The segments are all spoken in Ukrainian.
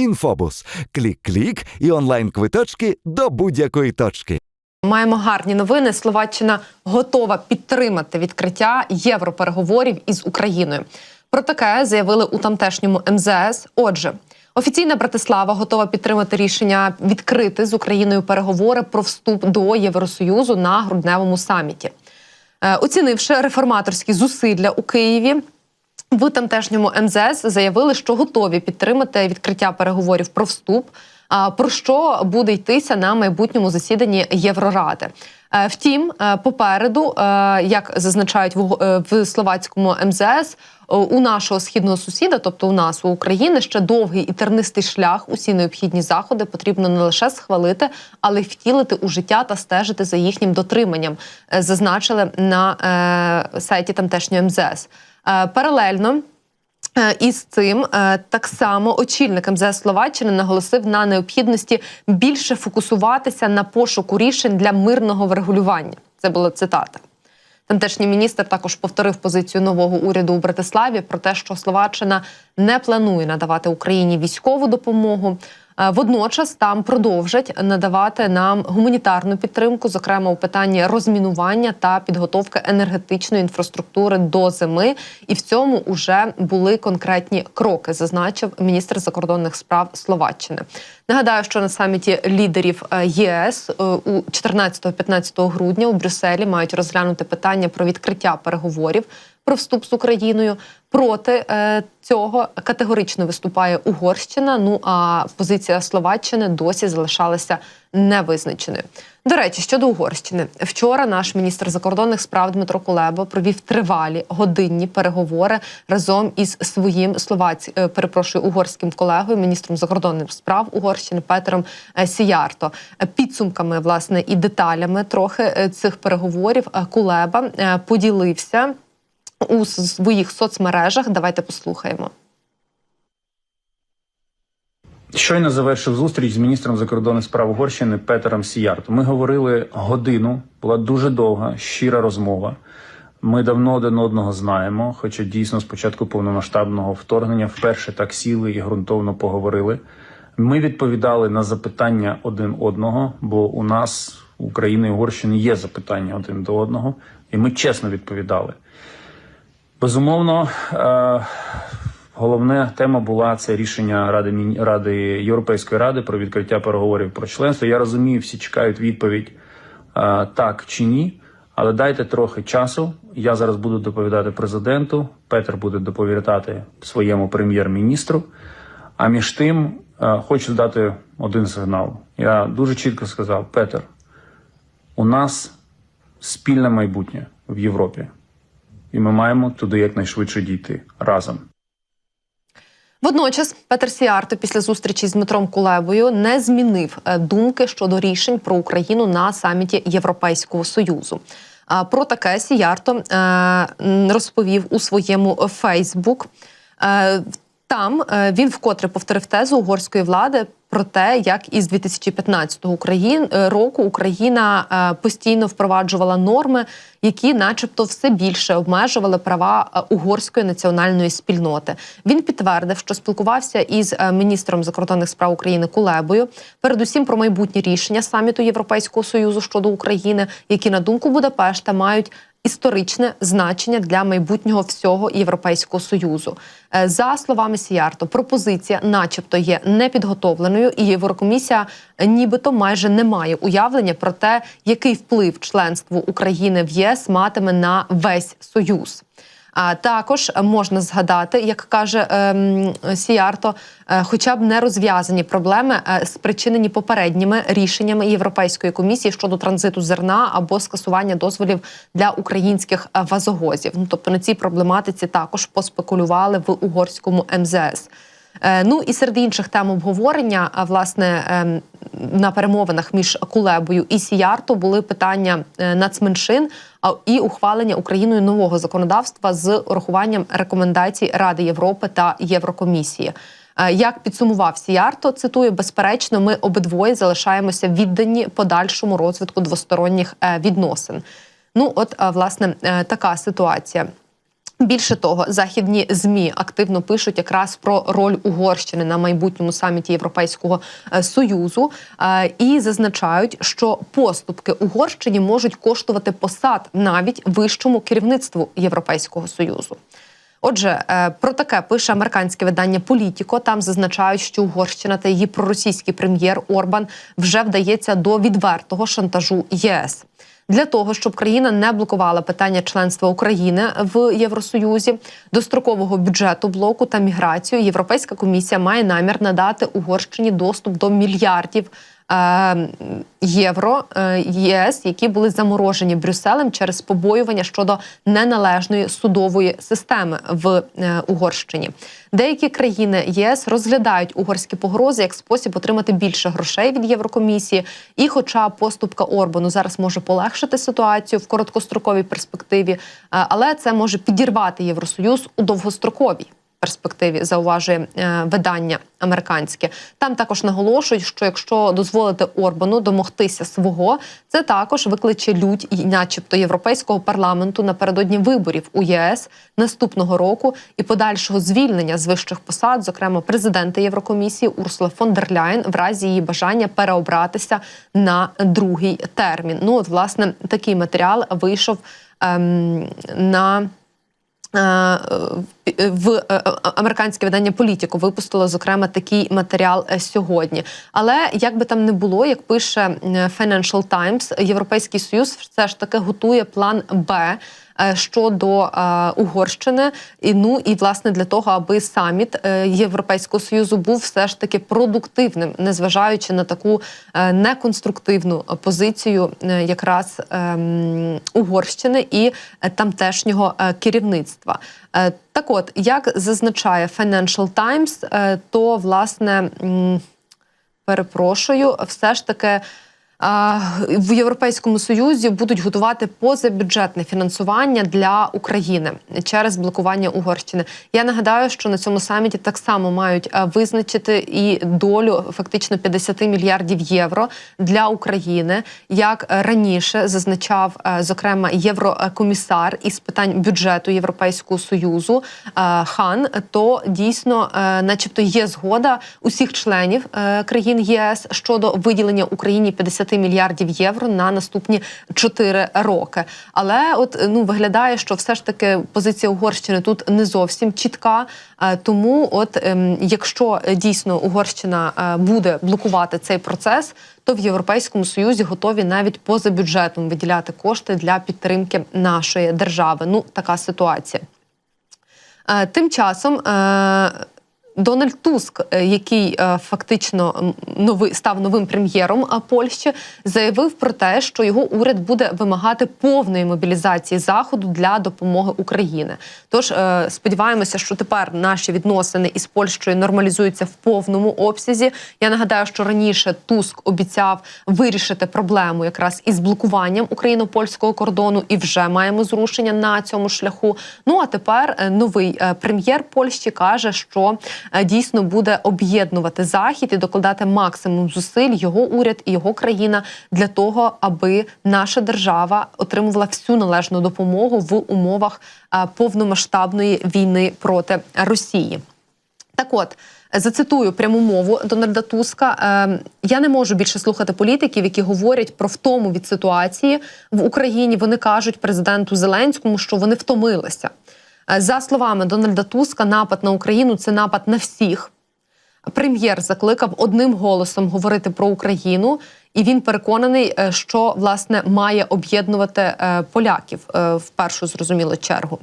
Інфобус. Клік-клік і онлайн-квиточки до будь-якої точки. Маємо гарні новини. Словаччина готова підтримати відкриття європереговорів із Україною. Про таке заявили у тамтешньому МЗС. Отже, офіційна Братислава готова підтримати рішення відкрити з Україною переговори про вступ до Євросоюзу на грудневому саміті. Е, Оцінивши реформаторські зусилля у Києві, в тамтешньому МЗС заявили, що готові підтримати відкриття переговорів про вступ. Про що буде йтися на майбутньому засіданні Євроради? Е, Втім, е, попереду, е, як зазначають в словацькому МЗС, у нашого східного сусіда, тобто у нас у України, ще довгий і тернистий шлях. Усі необхідні заходи потрібно не лише схвалити, але й втілити у життя та стежити за їхнім дотриманням. Зазначили на сайті тамтешнього МЗС. Е, Паралельно. Е, Із цим е, так само очільник МЗС Словаччини наголосив на необхідності більше фокусуватися на пошуку рішень для мирного врегулювання. Це була цитата. Тамтешній міністр також повторив позицію нового уряду у Братиславі про те, що Словаччина не планує надавати Україні військову допомогу. Е, Водночас там продовжать надавати нам гуманітарну підтримку, зокрема у питанні розмінування та підготовки енергетичної інфраструктури до зими. І в цьому вже були конкретні кроки, зазначив міністр закордонних справ Словаччини. Нагадаю, що на саміті лідерів е, ЄС е, у 14-15 грудня у Брюсселі мають розглянути питання про відкриття переговорів про вступ з Україною. Проти е, цього категорично виступає Угорщина. Ну а позиція Словаччини досі залишалася невизначеною. До речі, щодо Угорщини, вчора наш міністр закордонних справ Дмитро Кулеба провів тривалі годинні переговори разом із своїм словаці, е, перепрошую, угорським колегою, міністром закордонних справ Угорщини Петером е, Сіярто. Підсумками власне і деталями трохи цих переговорів Кулеба поділився у своїх соцмережах. Давайте послухаємо. Щойно завершив зустріч з міністром закордонних справ Угорщини Петером Сіярто. Ми говорили годину, була дуже довга, щира розмова. Ми давно один одного знаємо, хоча дійсно з початку повномасштабного вторгнення вперше так сіли і ґрунтовно поговорили. Ми відповідали на запитання один одного, бо у нас, України і Угорщини, є запитання один до одного, і ми чесно відповідали. Безумовно, е, головна тема була це рішення Ради Ради Європейської ради про відкриття переговорів про членство. Я розумію, всі чекають відповідь е, так чи ні. Але дайте трохи часу. Я зараз буду доповідати президенту. Петр буде доповідати своєму прем'єр-міністру. А між тим е, хочу дати один сигнал. Я дуже чітко сказав: Петр, у нас спільне майбутнє в Європі і ми маємо туди якнайшвидше дійти разом. Водночас Петер Сіарто після зустрічі з Дмитром Кулебою не змінив е, думки щодо рішень про Україну на саміті Європейського союзу. А Про таке Сіярто е, розповів у своєму Фейсбук. Е, Там він вкотре повторив тезу угорської влади про те, як із 2015 Україн е, року Україна е, постійно впроваджувала норми, які, начебто, все більше обмежували права е, угорської національної спільноти. Він підтвердив, що спілкувався із міністром закордонних справ України Кулебою, передусім про майбутні рішення саміту Європейського союзу щодо України, які на думку Будапешта мають історичне значення для майбутнього всього Європейського союзу. За словами Сіярто, пропозиція, начебто, є непідготовленою, і Єврокомісія нібито майже не має уявлення про те, який вплив членство України в єС матиме на весь союз. А також можна згадати, як каже ем, Сіярто, е, хоча б не розв'язані проблеми, е, спричинені попередніми рішеннями Європейської комісії щодо транзиту зерна або скасування дозволів для українських е, вазогозів. Ну тобто на цій проблематиці також поспекулювали в угорському МЗС. Е, Ну і серед інших тем обговорення, а власне ем, на перемовинах між Кулебою і Сіярто були питання е, нацменшин і ухвалення Україною нового законодавства з урахуванням рекомендацій Ради Європи та Єврокомісії. Е, Як підсумував Сіярто, цитую, безперечно, ми обидвоє залишаємося віддані подальшому розвитку двосторонніх відносин. Ну, от, власне, така ситуація. Більше того, західні змі активно пишуть якраз про роль Угорщини на майбутньому саміті Європейського е, союзу е, і зазначають, що поступки Угорщині можуть коштувати посад навіть вищому керівництву Європейського союзу. Отже, е, про таке пише американське видання Політіко. Там зазначають, що Угорщина та її проросійський прем'єр Орбан вже вдається до відвертого шантажу ЄС. Для того щоб країна не блокувала питання членства України в Євросоюзі, дострокового бюджету блоку та міграцію, Європейська комісія має намір надати Угорщині доступ до мільярдів євро е, ЄС, які були заморожені Брюсселем через побоювання щодо неналежної судової системи в е, Угорщині. Деякі країни ЄС розглядають угорські погрози як спосіб отримати більше грошей від Єврокомісії. І, хоча поступка Орбану зараз може полегшити ситуацію в короткостроковій перспективі, е, але це може підірвати Євросоюз у довгостроковій перспективі зауважує е, видання американське. Там також наголошують, що якщо дозволити Орбану домогтися свого, це також викличе лють, і, начебто, європейського парламенту напередодні виборів у ЄС наступного року і подальшого звільнення з вищих посад, зокрема президента Єврокомісії Урсула фон дер Ляєн, в разі її бажання переобратися на другий термін. Ну от власне такий матеріал вийшов ем, на. Е, в е, е, американське видання Політіко випустило зокрема такий матеріал е, сьогодні. Але як би там не було, як пише е, Financial Times, Європейський Союз все ж таки готує план Б. е, Щодо е, Угорщини, і ну і власне для того, аби саміт е, Європейського союзу був все ж таки продуктивним, незважаючи на таку е, неконструктивну позицію, е, якраз ем, Угорщини і е, тамтешнього е, керівництва. Е, Так, от як зазначає Financial Times, е, то власне перепрошую, все ж таки. В Європейському Союзі будуть готувати позабюджетне фінансування для України через блокування Угорщини. Я нагадаю, що на цьому саміті так само мають е, визначити і долю фактично 50 мільярдів євро для України, як раніше зазначав е, зокрема єврокомісар із питань бюджету Європейського союзу е, Хан. То дійсно, начебто, є згода усіх членів країн ЄС щодо виділення Україні 50 мільярдів євро на наступні 4 роки. Але от ну виглядає, що все ж таки позиція Угорщини тут не зовсім чітка. Е, Тому, от ем, якщо е, дійсно Угорщина е, буде блокувати цей процес, то в Європейському Союзі готові навіть поза бюджетом виділяти кошти для підтримки нашої держави. Ну така ситуація. Тим часом Дональд Туск, е, який е, фактично новий став новим прем'єром е, Польщі, заявив про те, що його уряд буде вимагати повної мобілізації заходу для допомоги Україні. Тож сподіваємося, що тепер наші відносини із Польщею нормалізуються в повному обсязі. Я нагадаю, що раніше Туск обіцяв вирішити проблему якраз із блокуванням україно-польського кордону, і вже маємо зрушення на цьому шляху. Ну а тепер новий прем'єр Польщі каже, що дійсно буде об'єднувати захід і докладати максимум зусиль його уряд і його країна для того, аби наша держава отримувала всю належну допомогу в умовах е, повномасштабної війни проти Росії. Так от. Зацитую пряму мову Дональда Туска. Е, Я не можу більше слухати політиків, які говорять про втому від ситуації в Україні. Вони кажуть президенту Зеленському, що вони втомилися. Е, За словами Дональда Туска, напад на Україну це напад на всіх. Прем'єр закликав одним голосом говорити про Україну, і він переконаний, е, що власне має об'єднувати е, поляків в першу зрозуміло чергу.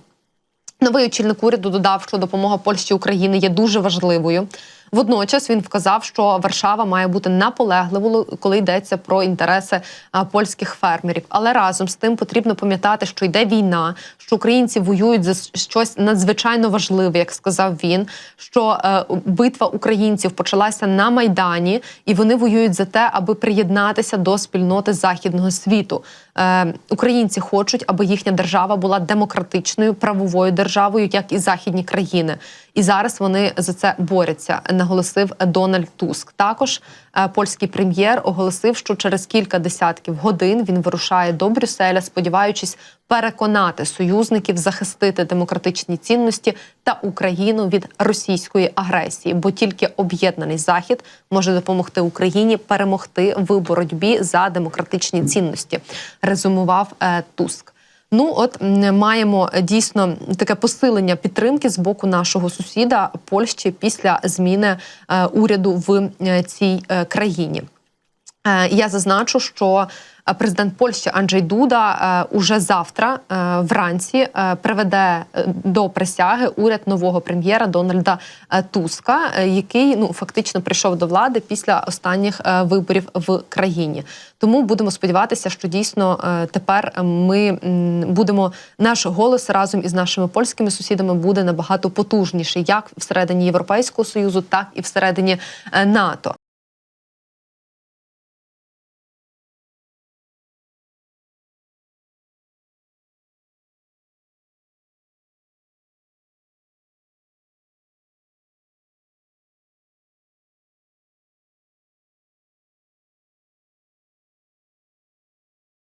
Новий очільник уряду додав, що допомога Польщі Україні є дуже важливою. Водночас він вказав, що Варшава має бути наполегливою, коли йдеться про інтереси польських фермерів. Але разом з тим потрібно пам'ятати, що йде війна, що українці воюють за щось надзвичайно важливе, як сказав він. Що е, битва українців почалася на майдані, і вони воюють за те, аби приєднатися до спільноти західного світу. Е, українці хочуть, аби їхня держава була демократичною правовою державою, як і західні країни. І зараз вони за це борються. Наголосив Дональд Туск. Також е, польський прем'єр оголосив, що через кілька десятків годин він вирушає до Брюсселя, сподіваючись переконати союзників захистити демократичні цінності та Україну від російської агресії, бо тільки об'єднаний захід може допомогти Україні перемогти в боротьбі за демократичні цінності. Резюмував е, Туск. Ну, от маємо е, дійсно таке посилення підтримки з боку нашого сусіда Польщі після зміни е, уряду в е, цій країні. Е, Я зазначу, що е, президент Польщі Анджей Дуда е, уже завтра вранці приведе до присяги уряд нового прем'єра Дональда Туска, який ну фактично прийшов до влади після останніх виборів в країні. Тому будемо сподіватися, що дійсно тепер ми будемо наш голос разом із нашими польськими сусідами буде набагато потужніший, як всередині Європейського союзу, так і всередині НАТО.